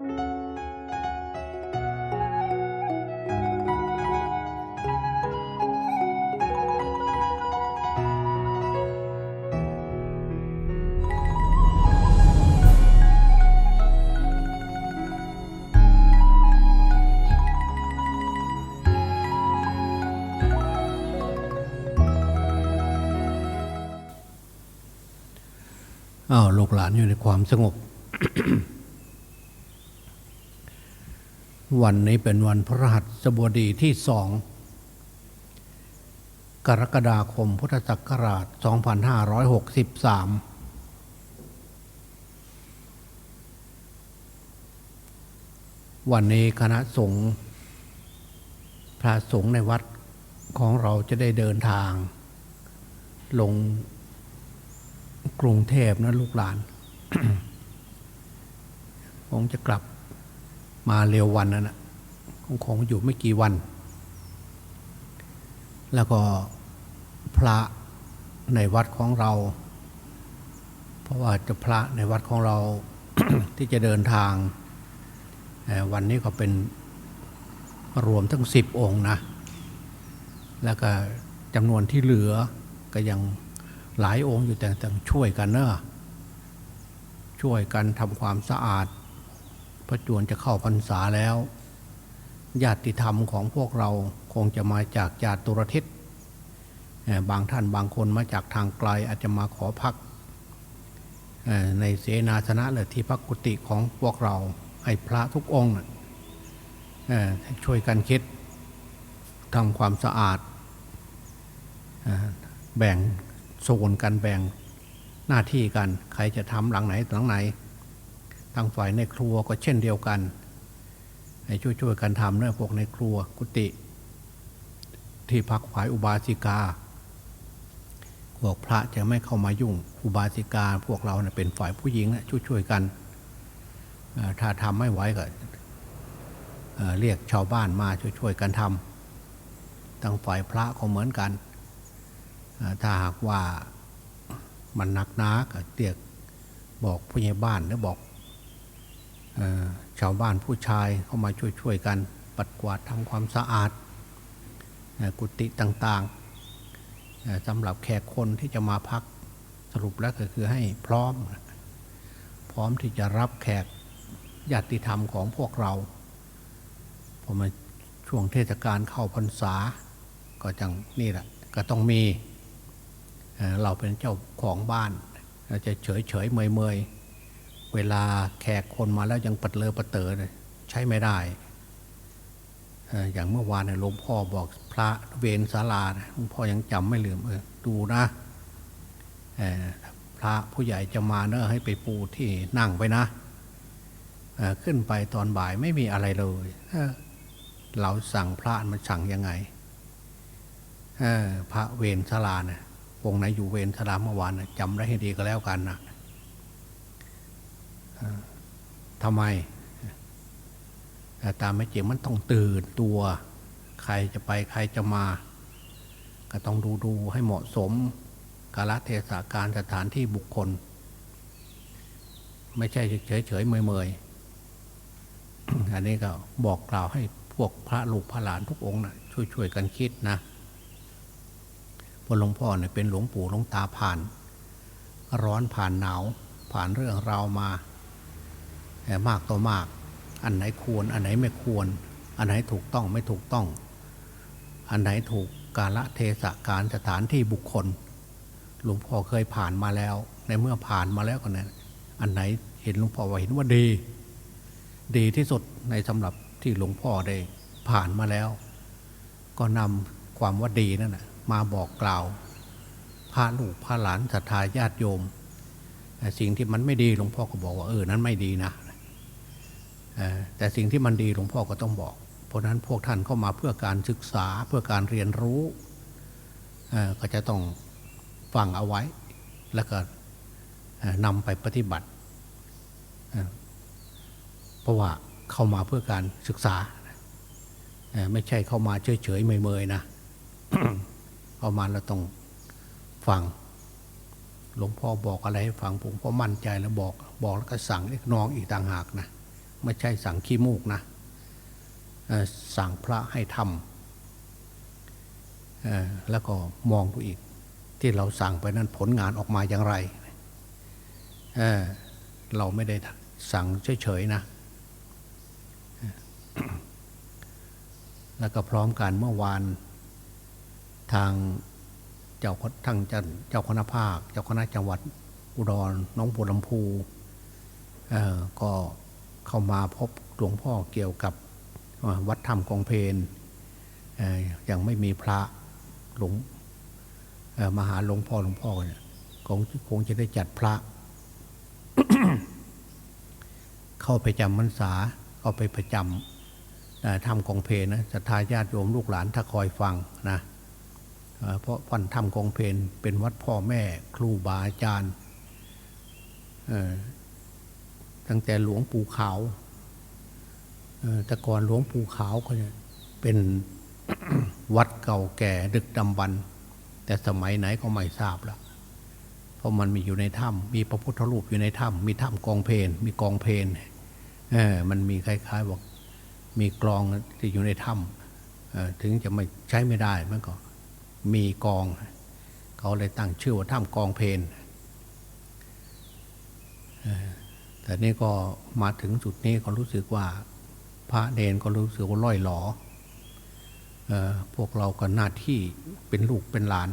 อ้าวลูกหลานอยู่ในความสงบ วันนี้เป็นวันพระหัสบดีที่สอง กรกฎาคมพุทธศักราช 2563 วันนี้คณะสงฆ์พระสงฆ์ในวัดของเราจะได้เดินทาง ลงกรุงเทพนะลูกหลาน คงจะกลับ มาเร็ววันนั้นนะคงคงอยู่ไม่กี่วัน แล้วก็พระในวัดของเรา เพราะว่าจะพระในวัดของเราที่จะเดินทาง วันนี้ก็เป็นรวมทั้งสิบองค์นะ แล้วก็จำนวนที่เหลือก็ยังหลายองค์อยู่แต่ต้องช่วยกันเนอะช่วยกันทำความสะอาด พระจวนจะเข้าพรรษาแล้ว ญาติธรรมของพวกเราคงจะมาจากญาติตุรทิศบางท่านบางคนมาจากทางไกลอาจจะมาขอพักในเสนาสนะหรือที่พักกุฏิของพวกเราให้พระทุกองค์ช่วยกันคิดทำความสะอาด แบ่งโซนกันแบ่งหน้าที่กัน ใครจะทำหลังไหนหลังไหน ทางฝ่ายในครัวก็เช่นเดียวกันให้ช่วยๆกันทำเนะพวกในครัวกุฏิที่พักฝ่ายอุบาสิกา พวกพระจะไม่เข้ามายุ่ง อุบาสิกาพวกเราเนะเป็นฝ่ายผู้หญิงนะช่วยๆกันถ้าทำไม่ไหวก็เรียกชาวบ้านมาช่วยๆกันทำทางฝ่ายพระก็เหมือนกันถ้าหากว่ามันหนักนาก็เรียกบอกผู้ใหญ่บ้านหรือบอก ชาวบ้านผู้ชายเข้ามาช่วยๆกัน ปัดกวาดทำความสะอาดอกุฏิต่างๆสำหรับแขกคนที่จะมาพักสรุปแล้วก็คือให้พร้อม พร้อมที่จะรับแขกญาติธรรมของพวกเราพอมาช่วงเทศกาลเข้าพรรษา ก็จังนี่แหละก็ต้องมีเอ่อเราเป็นเจ้าของบ้านเราจะเฉยเฉยเมยเมย เวลาแขกคนมาแล้วยังปัดเลอปัดเตอเลยใช้ไม่ได้ อย่างเมื่อวานเนี่ยหลวงพ่อบอกพระเวรศาลานะหลวงพ่อยังจำไม่ลืมเออดูนะพระผู้ใหญ่จะมาเนอะให้ไปปูที่นั่งไปนะขึ้นไปตอนบ่ายไม่มีอะไรเลยเราสั่งพระมันสั่งยังไงพระเวรสลาเนะ่ะวงไหนอยู่เวรสลาเมื่อวานนะจำได้ให้ดีก็แล้วกันนะ ทำไมแต่ตามไม่จริงมันต้องตื่นตัว ใครจะไปใครจะมา ก็ต้องดูดูให้เหมาะสมกาลเทศะการสถานที่บุคคล ไม่ใช่เฉยเฉยเมยเมยอันนี้ก็บอกกล่าวให้พวกพระลูกพระหลานทุกองค์นะช่วยช่วยกันคิดนะพหลวงพ่อเนี่ยเป็นหลวงปู่หลวงตาผ่าน ร้อนผ่านหนาวผ่านเรื่องราวมา มากต่อมาก อันไหนควร อันไหนไม่ควร อันไหนถูกต้องไม่ถูกต้อง อันไหนถูกกาละเทศะการสถานที่บุคคล หลวงพ่อเคยผ่านมาแล้ว ในเมื่อผ่านมาแล้วก็เนี่ยอันไหนเห็นหลวงพ่อว่าเห็นว่าดี ดีที่สุดในสำหรับที่หลวงพ่อได้ผ่านมาแล้ว ก็นำความว่าดีนั่นนะมาบอกกล่าวพระลูกพระหลานศรัทธาญาติโยมแต่สิ่งที่มันไม่ดีหลวงพ่อก็บอกว่าเออนั้นไม่ดีนะ แต่สิ่งที่มันดีหลวงพ่อก็ต้องบอก เพราะนั้นพวกท่านเข้ามาเพื่อการศึกษาเพื่อการเรียนรู้ก็จะต้องฟังเอาไว้ แล้วก็นำไปปฏิบัติ เพราะว่าเข้ามาเพื่อการศึกษา ไม่ใช่เข้ามาเฉยๆเมยๆนะเข้ามาเราต้องฟัง หลวงพ่อบอกอะไรให้ฟังผมก็มั่นใจแล้วบอก บอกแล้วก็สั่งเล็กน้องอีกต่างหากนะ ไม่ใช่สั่งขี้มูกนะสั่งพระให้ทำแล้วก็มองดูอีก ที่เราสั่งไปนั้นผลงานออกมาอย่างไรเเราไม่ได้สั่งเฉยๆนะ แล้วก็พร้อมกันเมื่อวานทางเจ้าทางเจ้าเจ้าคณะภาค เจ้าคณะจังหวัดอุดรน้องบัวลำพูก็ เข้ามาพบหลวงพ่อเกี่ยวกับวัดธรรมกองเพนยังไม่มีพระหลวงมาหาหลวงพ่อหลวงพ่อเนี่ยคงคงจะได้จัดพระ เข้าไปจำพรรษาเข้าไปประจำทำกองเพลนะศรัทธาญาติโยมลูกหลานถ้าคอยฟังนะเพราะวันทำกองเพนเป็นวัดพ่อแม่ครูบาอาจารย์ ตั้งแต่หลวงปู่ขาวแต่ก่อนหลวงปู่ขาวก็เนี่ยเป็นวัดเก่าแก่ดึกดำบรรพ์แต่สมัยไหนก็ไม่ทราบละเพราะมันมีอยู่ในถ้ำมีพระพุทธรูปอยู่ในถ้ำมีถ้ำกองเพลนมีกองเพลนเออมันมีคล้ายๆบอกมีกลองที่อยู่ในถ้ำถึงจะไม่ใช้ไม่ได้มันก็มีกอง เขาเลยตั้งชื่อว่าถ้ำกองเพน แต่นี่ก็มาถึงจุดนี้ก็รู้สึกว่า พระเนนก็รู้สึกว่าล่อยหลออพวกเราก็หน้าที่เป็นลูกเป็นหลาน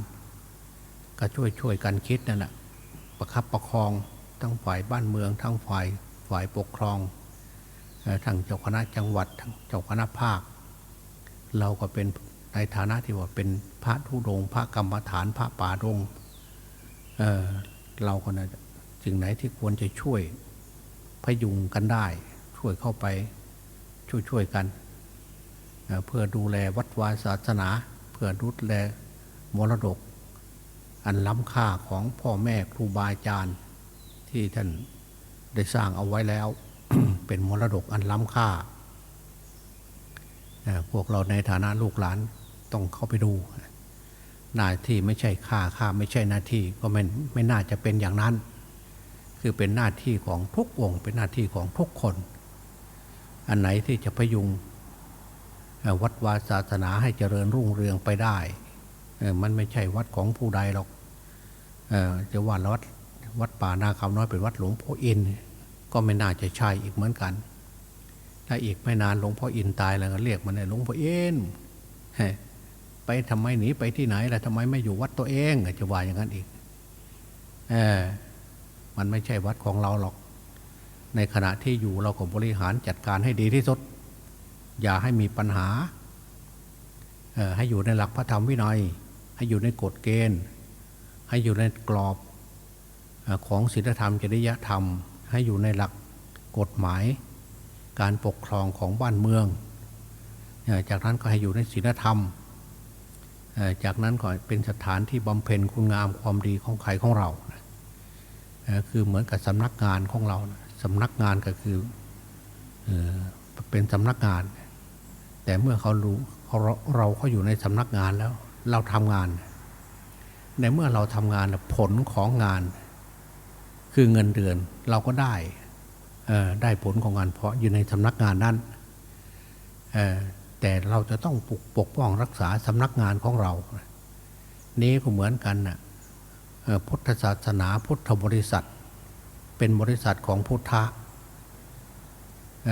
ก็ช่วยช่วยกันคิดนั่นแหละประคับประคองทั้งฝ่ายบ้านเมือง ทั้งฝ่ายฝ่ายปกครองเอ่อทางเจ้าคณะจังหวัดทางเจ้าคณะภาค เราก็เป็นในฐานะที่ว่าเป็นพระธุดงพระกรรมฐานพระป่าดงเเราก็นะสิ่งไหนที่ควรจะช่วย พยุงกันได้ ช่วยเข้าไปช่วยช่วยกัน เพื่อดูแลวัดวาศาสนา เพื่อดูแลมรดก อันล้ำค่าของพ่อแม่ครูบาอาจารย์ ที่ท่านได้สร้างเอาไว้แล้ว เป็นมรดกอันล้ำค่า พวกเราในฐานะลูกหลานต้องเข้าไปดูหน้าที่ไม่ใช่ค่าค่าไม่ใช่หน้าที่ก็ไม่ไม่น่าจะเป็นอย่างนั้น คือเป็นหน้าที่ของทุกองค์ เป็นหน้าที่ของทุกคน อันไหนที่จะพยุงวัดวาศาสนาให้เจริญรุ่งเรืองไปได้ มันไม่ใช่วัดของผู้ใดหรอกจะว่าวัดวัดป่านาคำน้อยเป็นวัดหลวงพ่ออิน ก็ไม่น่าจะใช่อีกเหมือนกัน ถ้าอีกไม่นานหลวงพ่ออินตายแล้วก็เรียกมันเลยหลวงพ่ออ็นไปทำไมหนีไปที่ไหนล่ะทำไมไม่อยู่วัดตัวเองจะว่าอย่างนั้นอีก เออ มันไม่ใช่วัดของเราหรอก ในขณะที่อยู่เราก็บริหารจัดการให้ดีที่สุด อย่าให้มีปัญหา ให้อยู่ในหลักพระธรรมวินัย ให้อยู่ในกฎเกณฑ์ ให้อยู่ในกรอบของศีลธรรมจริยธรรม ให้อยู่ในหลักกฎหมาย การปกครองของบ้านเมือง จากนั้นก็ให้อยู่ในศีลธรรม จากนั้นก็เป็นสถานที่บำเพ็ญคุณงามความดีของใครของเรา คือเหมือนกับสำนักงานของเราสำนักงานก็คือเป็นสำนักงาน แต่เมื่อเขารู้เราเราเขาอยู่ในสำนักงานแล้ว เราทำงาน ในเมื่อเราทำงานผลของงาน คือเงินเดือนเราก็ได้ได้ผลของงานเพราะอยู่ในสำนักงานนั้นแต่เราจะต้องปกปกป้องรักษาสำนักงานของเรา นี้ก็เหมือนกันนะเอ่อ พุทธศาสนาพุทธบริษัท เป็นบริษัทของพุทธะเ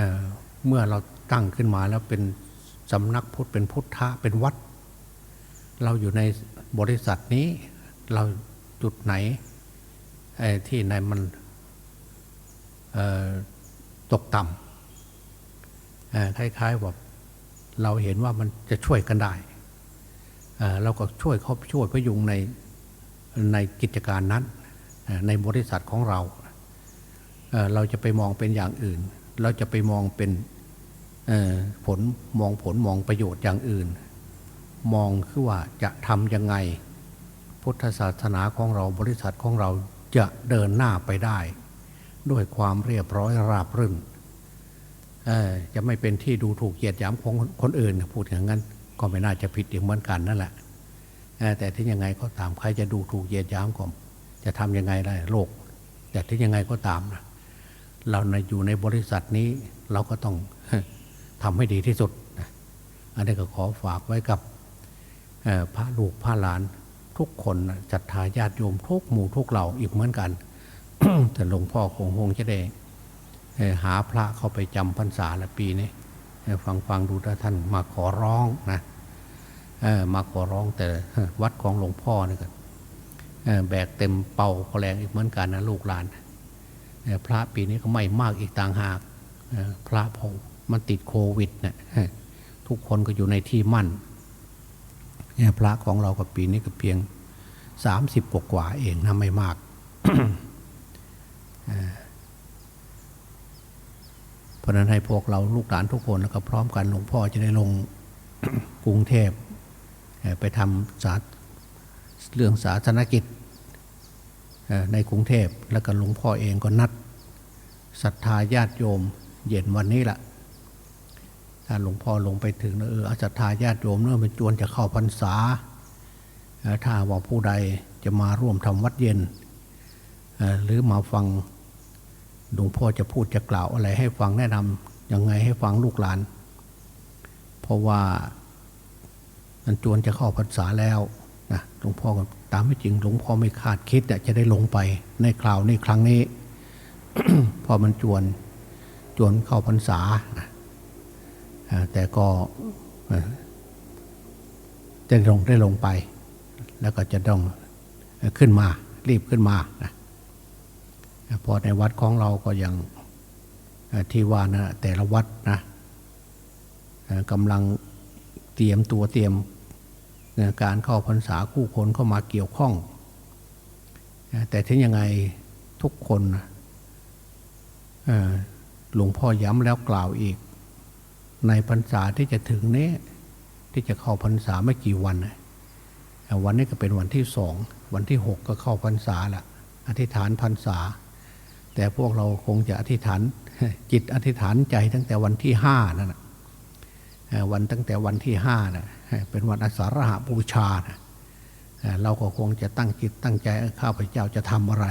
เมื่อเราตั้งขึ้นมาแล้วเป็นสำนักพุทธเป็นพุทธะเป็นวัด เราอยู่ในบริษัทนี้เราจุดไหนที่ในมันตกต่ำคล้ายๆว่าเราเห็นว่ามันจะช่วยกันได้เอ่อเราก็ช่วยเขาช่วยพยุงใน ในกิจการนั้นในบริษัทของเรา เราจะไปมองเป็นอย่างอื่น เราจะไปมองเป็นผลมองผลมองประโยชน์อย่างอื่น มองคือว่าจะทำยังไง พุทธศาสนาของเราบริษัทของเราจะเดินหน้าไปได้ ด้วยความเรียบร้อยราบรื่นจะไม่เป็นที่ดูถูกเหยียดหยามของคนอื่นพูดอย่างนั้นก็ไม่น่าจะผิดอีกเหมือนกันนั่นแหละ แต่ที่ยังไงก็ตามใครจะดูถูกเยียดยามก็จะทำยังไงได้โลก แต่ที่ยังไงก็ตามนะเราในอยู่ในบริษัทนี้เราก็ต้องทำให้ดีที่สุดนะอันนี้ก็ขอฝากไว้กับพระลูกพระหลานทุกคนนะศรัทาญาติโยมทุกหมู่ทุกเหล่าอีกเหมือนกัน แต่หลวงพ่อคงคงจะได้หาพระเข้าไปจำพรรษาละปีนี่ฟังฟังดูถ้าท่านมาขอร้องนะ มาขอร้องแต่วัดของหลวงพ่อนี่ก็แบกเต็มเป่าก็แรงอีกเหมือนกันนะลูกหลานพระปีนี้ก็ไม่มากอีกต่างหากพระพงมันติดโควิดเนะ่ยทุกคนก็อยู่ในที่มั่นพระของเรากับปีนี้ก็เพียงสามสิบกว่าเองนะไม่มากเพราะนั้นให้พวกเราลูกหลานทุกคนแล้วก็พร้อมกันหลวงพ่อจะได้ลงกรุงเทพ ไปทำสาเรื่องสาธารณกิจในกรุงเทพแล้วก็หลวงพ่อเองก็นัดศรัทธาญาติโยมเย็นวันนี้แหละถ้าหลวงพ่อลงไปถึงเอออาศรัทธาญาติโยมเนื่อมันจวนจะเข้าพรรษา ถ้าว่าผู้ใดจะมาร่วมทำวัดเย็น หรือมาฟังหลวงพ่อจะพูดจะกล่าวอะไรให้ฟังแนะนำยังไงให้ฟังลูกหลาน เพราะว่า มันจวนจะเข้าพรรษาแล้วนะหลวงพ่อก็ตามไม่จริงหลวงพ่อไม่คาดคิดจะได้ลงไปในคราวนี้ครั้งนี้ พอมันจวนจวนเข้าพรรษา แต่ก็จะลงได้ลงไป แล้วก็จะต้องขึ้นมา รีบขึ้นมานะพอในวัดของเราก็ยังที่ว่านะแต่ละวัดนะกำลังเตรียมตัวเตรียม การเข้าพรรษาคู่คนเข้ามาเกี่ยวข้องเอ่อแต่ถึงยังไงทุกคนหลวงพ่อย้ำแล้วกล่าวอีก ในพรรษาที่จะถึงนี้ที่จะเข้าพรรษาไม่กี่วันวันนี้ก็เป็นวันที่สองวันที่หกก็เข้าพรรษาละอธิษฐานพรรษา แต่พวกเราคงจะอธิษฐานจิตอธิษฐานใจตั้งแต่วันที่ห้านั่นนะเอ่อ วันตั้งแต่วันที่ห้านะเป็นวันอาสาฬหบูชานะเอ่อเราก็คงจะตั้งจิตตั้งใจข้าพเจ้าจะทำอะไร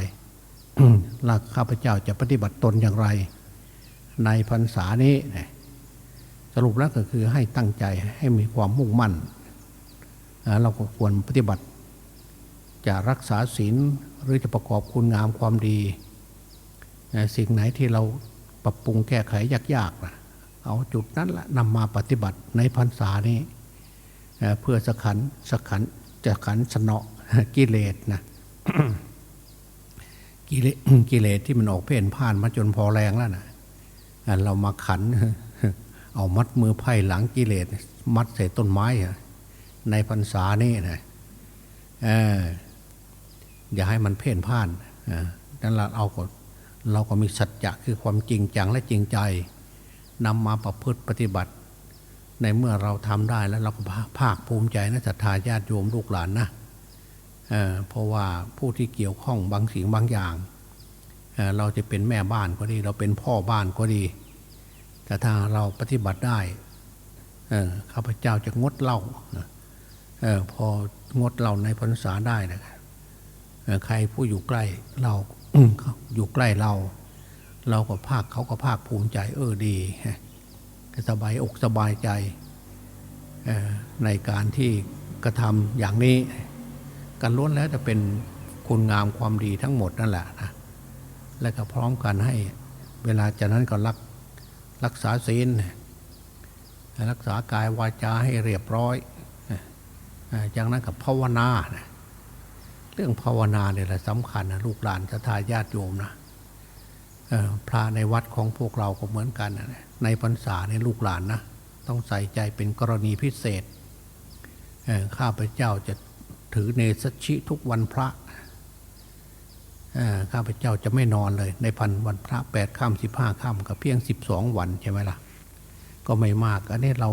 แลวข้าพเจ้าจะปฏิบัติตนอย่างไร ในพรรษานี้สรุปแล้วก็คือให้ตั้งใจให้มีความมุ่งมั่น เราก็ควรปฏิบัติ จะรักษาศีลหรือจะประกอบคุณงามความดี สิ่งไหนที่เราปรับปรุงแก้ไขยากๆนะ เอาจุดนั้นละนำมาปฏิบัติในพรรษานี้เอ่อเพื่อสขันสขันจะขันสนอกิเลสนะกิเลสกิเลสที่มันออกเพ่นพ่านมาจนพอแรงแล้วนะเรามาขัน เอามัดมือไพ่หลังกิเลสมัดใส่ต้นไม้ในพรรษานี้นะอย่าให้มันเพ่นพ่านนั้นเราเอาก็เราก็มีสัจจะคือความจริงจังและจริงใจ นำมาประพฤติปฏิบัติ ในเมื่อเราทำได้แล้วเราก็ภาคภูมิใจนะศรัทธาญาติโยมลูกหลานนะเเพราะว่าผู้ที่เกี่ยวข้องบางสิ่งบางอย่างเเราจะเป็นแม่บ้านก็ดี เราเป็นพ่อบ้านก็ดี แต่ถ้าเราปฏิบัติได้ข้าพเจ้าจะงดเหล้าออพองดเล้าในพรรษาได้นะครับใครผู้อยู่ใกล้เราอยู่ใกล้เรา เราก็ภาคเขาก็ภาคภูมิใจ เออดีสบายอกสบายใจในการที่กระทำอย่างนี้กันล้วนแล้วจะเป็นคุณงามความดีทั้งหมดนั่นแหละนะและก็พร้อมกันให้เวลาจากนั้นก็รักรักษาศีลรักษากายวาจาให้เรียบร้อยจากนั้นกับภาวนานะเรื่องภาวนาเนี่ยแหละสำคัญนะลูกหลานศรัทาญาตโยมนะ พระในวัดของพวกเราก็เหมือนกัน ในพรรษาในลูกหลานนะต้องใส่ใจเป็นกรณีพิเศษเข้าพเจ้าจะถือเนสชิทุกวันพระข้าพเจ้าจะไม่นอนเลย ในพันวันพระแปดค่ำสิบห้าค่ำกับเพียงสิบสองวันใช่ไหมล่ะ ก็ไม่มาก อันนี้เรา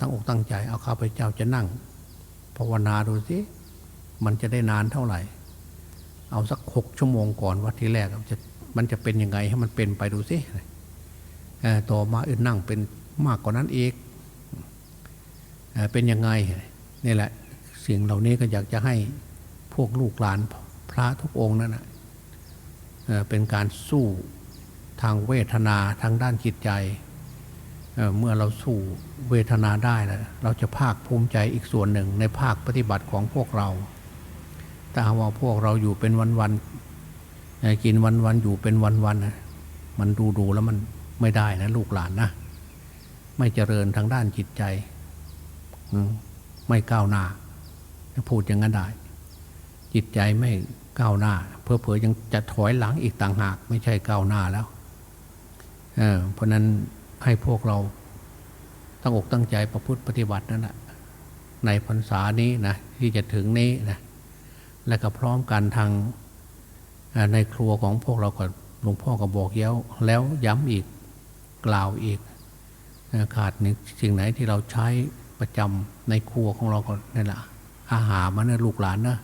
ตั้งอกตั้งใจ เอาข้าพเจ้าจะนั่งภาวนาดูสิมันจะได้นานเท่าไหร่ เอาสักหกชั่วโมงก่อนวัดที่แรกจะ มันจะเป็นยังไงให้มันเป็นไปดูสิต่อมาอื่นนั่งเป็นมากกว่านั้นอีกเอ่อเป็นยังไงนี่แหละสิ่งเหล่านี้ก็อยากจะให้พวกลูกหลานพระทุกองค์นั่นนะเป็นการสู้ทางเวทนาทางด้านจิตใจเเมื่อเราสู้เวทนาได้แล้วเราจะภาคภูมิใจอีกส่วนหนึ่งในภาคปฏิบัติของพวกเรา แต่หาว่าพวกเราอยู่เป็นวัน ๆเอ่อกินวันๆอยู่เป็นวันๆนะมันดูดูๆแล้วมันไม่ได้นะลูกหลานนะไม่เจริญทางด้านจิตใจอืมไม่ก้าวหน้าพูดอย่างนั้นได้ จิตใจไม่ก้าวหน้า เพอเพอๆยังจะถอยหลังอีกต่างหาก ไม่ใช่ก้าวหน้าแล้วเออเพราะนั้นให้พวกเราตั้งอกตั้งใจประพฤติปฏิบัตินั่นแหละในพรรษานี้นะที่จะถึงนี้นะและก็พร้อมกันทางเอ่อ ในครัวของพวกเราก็หลวงพ่อก็บอกเย้าแล้วย้ำอีกกล่าวอีกขาดหนึ่งสิ่งไหนที่เราใช้ประจำในครัวของเราก็นี่แหละอาหารมันนะลูกหลานนะ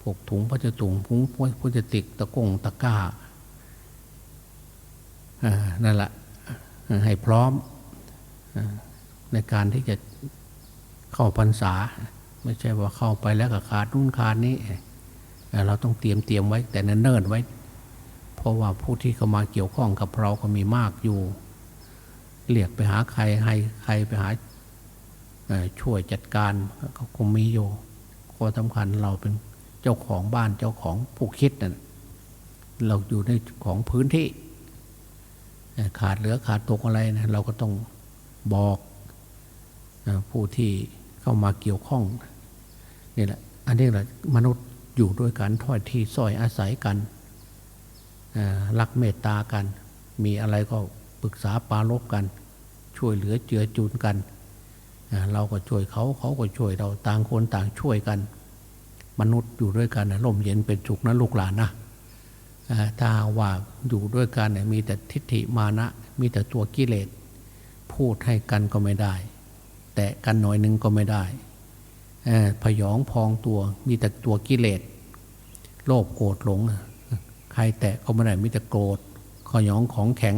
พวกถุงพลาสตุงพุงพลาสติกตะกงตะก้านั่นแหละให้พร้อมอในการที่จะเข้าพรรษา ไม่ใช่ว่าเข้าไปแล้วก็ขาดนู่นขาดนี้ เราต้องเตรียมเตรียมไว้แต่เนิ่นๆไว้ เพราะว่าผู้ที่เข้ามาเกี่ยวข้องกับเราก็มีมากอยู่ เรียกไปหาใครให้ใครไปหาช่วยจัดการก็คงมีอยู่ข้อสำคัญเราเป็นเจ้าของบ้านเจ้าของผู้คิดนั่นเราอยู่ในของพื้นที่ ขาดเหลือขาดตกอะไรนะเราก็ต้องบอกผู้ที่เข้ามาเกี่ยวข้องนี่แหละ อันนี้แหละมนุษย์ อยู่ด้วยกันถ้อยทีซอยอาศัยกันรักเมตตากัน มีอะไรก็ปรึกษาปารบกัน ช่วยเหลือเจือจุนกัน เราก็ช่วยเขาเขาก็ช่วยเราต่างคนต่างช่วยกัน มนุษย์อยู่ด้วยกันนะร่มเย็นเป็นสุขนะลูกหลานนะถ้าว่าอยู่ด้วยกันเนี่ยมีแต่ทิฏฐิมานะ มีแต่ตัวกิเลสพูดให้กันก็ไม่ได้ แตะกันหน่อยหนึงก็ไม่ได้ พยองพองตัว มีแต่ตัวกิเลสโลภโกรธหลง ใครแตะก็ไม่ได้มิแต่โกรธขยองของแข็ง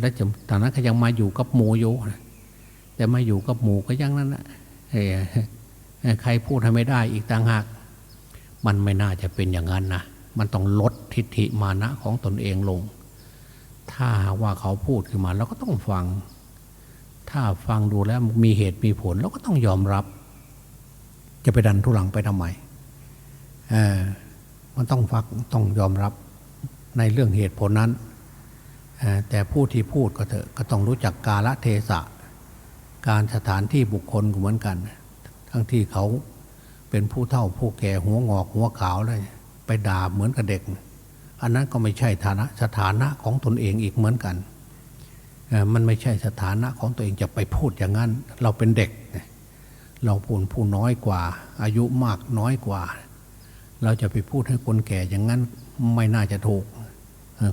แล้วจะตอนนั้นก็ยังมาอยู่กับหมูอยู่แต่มาอยู่กับหมูก็ยังนั้นนะเออเออใครพูดให้ไม่ได้อีกต่างหาก มันไม่น่าจะเป็นอย่างนั้นนะมันต้องลดทิฏฐิมานะของตนเองลง ถ้าว่าเขาพูดขึ้นมาเราก็ต้องฟัง ถ้าฟังดูแล้วมีเหตุมีผลเราก็ต้องยอมรับ จะไปดันทุลังไปทำไมมันต้องฟักต้องยอมรับในเรื่องเหตุผลนั้น แต่ผู้ที่พูดก็เถอะก็ต้องรู้จักกาลเทศะ การสถานที่บุคคลก็เหมือนกัน ทั้งที่เขาเป็นผู้เฒ่าผู้แก่หัวงอกหัวขาวเลยไปด่าเหมือนกับเด็ก อันนั้นก็ไม่ใช่ฐานะสถานะของตนเองอีกเหมือนกัน มันไม่ใช่สถานะของตัวเองจะไปพูดอย่างนั้น เราเป็นเด็ก เราพูดผู้น้อยกว่า อายุมากน้อยกว่า เราจะไปพูดให้คนแก่อย่างนั้นไม่น่าจะถูก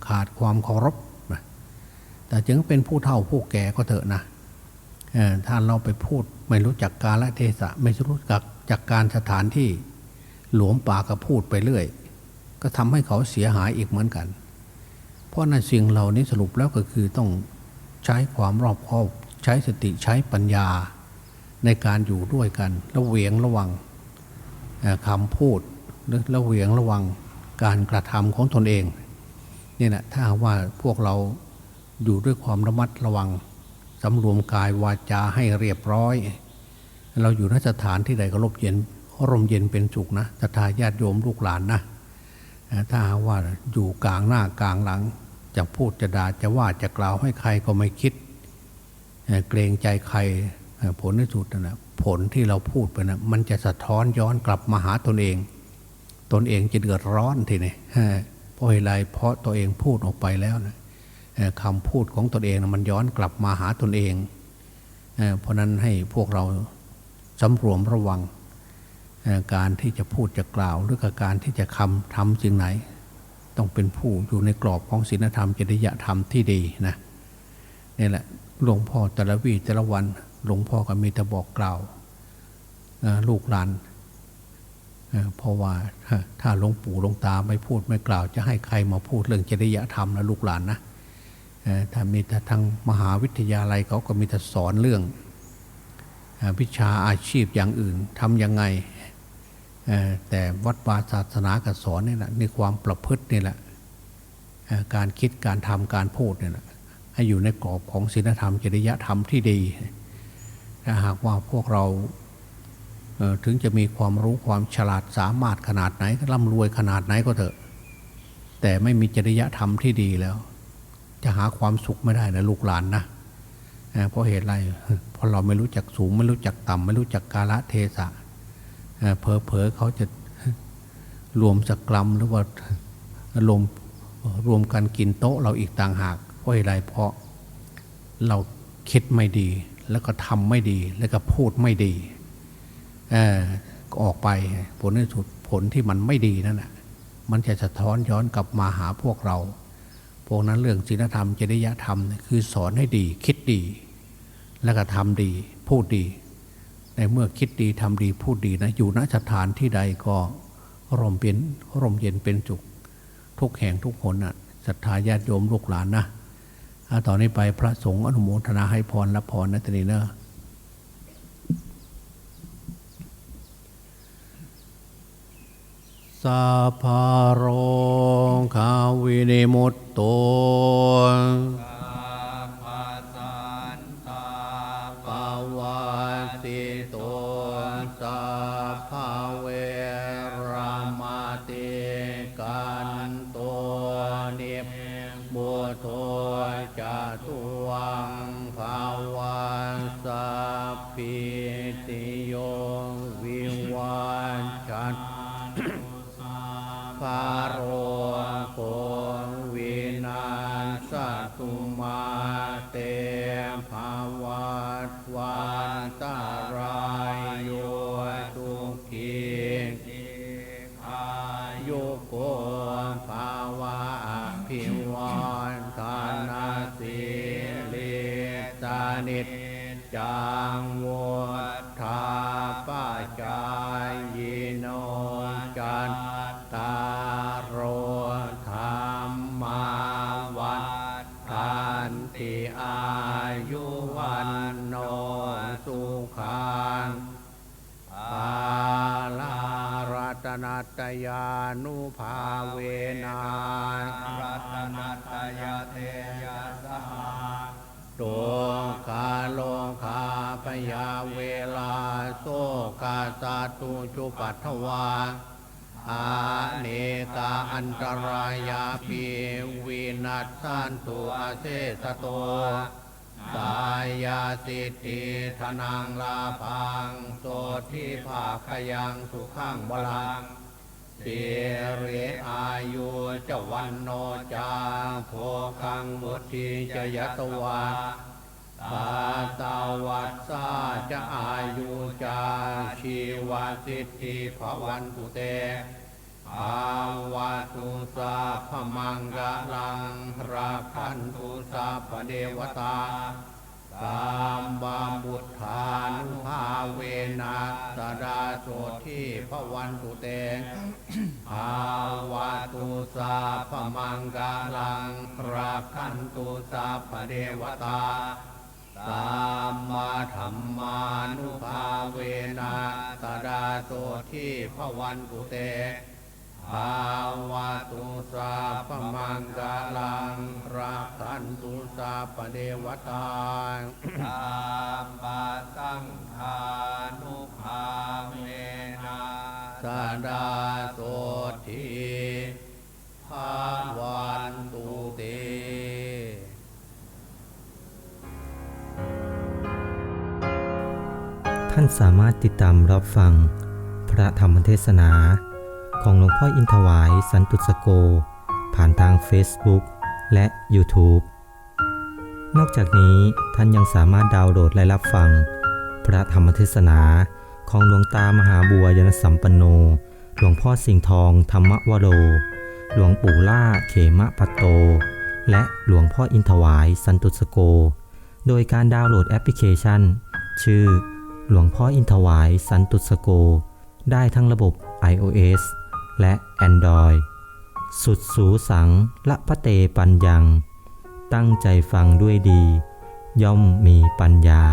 ขาดความเคารพแต่จึงเป็นผู้เฒ่าผู้แก่ก็เถอะนะถ้าเราไปพูดไม่รู้จักกาลเทศะไม่รู้จักจากการสถานที่หลวมปากก็พูดไปเรื่อย ก็ทำให้เขาเสียหายอีกเหมือนกัน เพราะนั้นสิ่งเหล่านี้สรุปแล้วก็คือต้อง ใช้ความรอบคอบใช้สติใช้ปัญญา ในการอยู่ด้วยกันระเวงระวังคำพูดหรือระเวงระวังการกระทำของตนเองนี่แหละถ้าว่าพวกเราอยู่ด้วยความระมัดระวังสำรวมกายวาจาให้เรียบร้อย เราอยู่นสถานที่ใดก็ร่มเย็นร่มเย็นเป็นสุขนะศรัทธาญาติโยมลูกหลานนะถ้าว่าอยู่กลางหน้ากลางหลัง จะพูดจะด่าจะว่าจะกล่าวให้ใครก็ไม่คิดเเกรงใจใครผลที่สุดนะผลที่เราพูดไปนะมันจะสะท้อนย้อนกลับมาหาตนเอง ตนเองจะเดือดร้อนทีนี้เพราะอะไรเพราะตัวเองพูดออกไปแล้วนะคำพูดของตนเองนะมันย้อนกลับมาหาตนเองเอเพราะนั้นให้พวกเราสำรวมระวังการที่จะพูดจะกล่าวหรือกับการที่จะคำทำสิ่งไหน ต้องเป็นผู้อยู่ในกรอบของศีลธรรมจริยธรรมที่ดีนะนี่แหละหลวงพ่อแต่ละวีแต่ละวันหลวงพ่อก็มีแต่บอกกล่าวลูกหลานเพราะว่าถ้าหลวงปู่หลวงตาไม่พูดไม่กล่าว จะให้ใครมาพูดเรื่องจริยธรรมนะลูกหลานนะเอ่อถ้ามีแต่ทางมหาวิทยาลัยเขาก็มีแต่สอนเรื่องวิชาอาชีพอย่างอื่นทำยังไง แต่วัดวาศาสนากับสอนนี่แหละในความประพฤตินี่แหละการคิดการทำการพูดเนี่ยนะให้อยู่ในกรอบของศีลธรรมจริยธรรมที่ดีถ้าหากว่าพวกเราถึงจะมีความรู้ความฉลาดสามารถขนาดไหนร่ำรวยขนาดไหนก็เถอะ แต่ไม่มีจริยธรรมที่ดีแล้ว จะหาความสุขไม่ได้นะลูกหลานนะเพราะเหตุอะไรเพราะเราไม่รู้จักสูงไม่รู้จักต่ำไม่รู้จักกาลเทศะ เอ่อเผลอเขาจะรวมสกรัมหรือว่ารวมรวมกันกินโต๊ะเราอีกต่างหากเพราะอะไรเพราะเราคิดไม่ดี แล้วก็ทำไม่ดีแล้วก็พูดไม่ดีออก็ออกไปผลในสุดผลที่มันไม่ดีนั่นแหะมันจะสะท้อนย้อนกลับมาหาพวกเรา พวกนั้นเรื่องศีลธรรมจริยธรรม คือสอนให้ดีคิดดี แล้วก็ทำดี พูดดี เมื่อคิดดีทำดีพูดดีนะอยู่ณสถานที่ใดก็ร่มเป็นร่มเย็นเป็นจุกทุกแห่งทุกคนน่ะศรัทธาญาติโยมลูกหลานนะต่อนนี้ไปพระสงฆ์อนุโมทนาให้พรรับพรนะตรีเนอะสัพพะโรคาวินิมุตโต อายุโกภาวะอภิวันทานาสิลิตานิจจัง นุภาเวนารัตนัตยาเทยาสหาโตกาโลคาพยาเวลาโซกาสาตุจุปัทวาอาเนกาอันตรายาปีวินัสสันตุอาเซสโตสายาสิทธิธนังลาพังโสทิภาคยังสุขังบลัง สิเรอายุจวันโนจาโพคังบุติจยตวาปาตาวัสสาจะอายุจาชีวาสิทธิภวันตุเตภาวะตุสาพมังกะลังราคันตุสาพเดวตา สามบาบุตธานุภาเวนะสดาโสที่พระวันตุเตภาวะตุสาพมังกะลังราคันตุสาพเดวตาสามมาธรรมานุภาเวนะสดาโสที่พระวันตุเต ภาวะตุสาพมังกาลังรักขันตุสาปเดวตาธรรมสังฆานุภาเวนะสดาโสทีภาวันตุเตท่านสามารถติดตามรับฟัง พระธรรมเทศนา ของหลวงพ่ออินทวายสันตุสโก ผ่านทาง Facebook และ YouTube นอกจากนี้ท่านยังสามารถดาวน์โหลดและรับฟัง พระธรรมเทศนาของหลวงตามหาบัวยนสัมปันโน หลวงพ่อสิงห์ทองธรรมวโร หลวงปู่ล่าเขมะปัตโต และหลวงพ่ออินทวายสันตุสโก โดยการดาวน์โหลดแอปพลิเคชัน ชื่อ หลวงพ่ออินทวายสันตุสโก ได้ทั้งระบบ iOS และ Android สุดสูสังละพะเตปัญญัง ตั้งใจฟังด้วยดี ย่อมมีปัญญา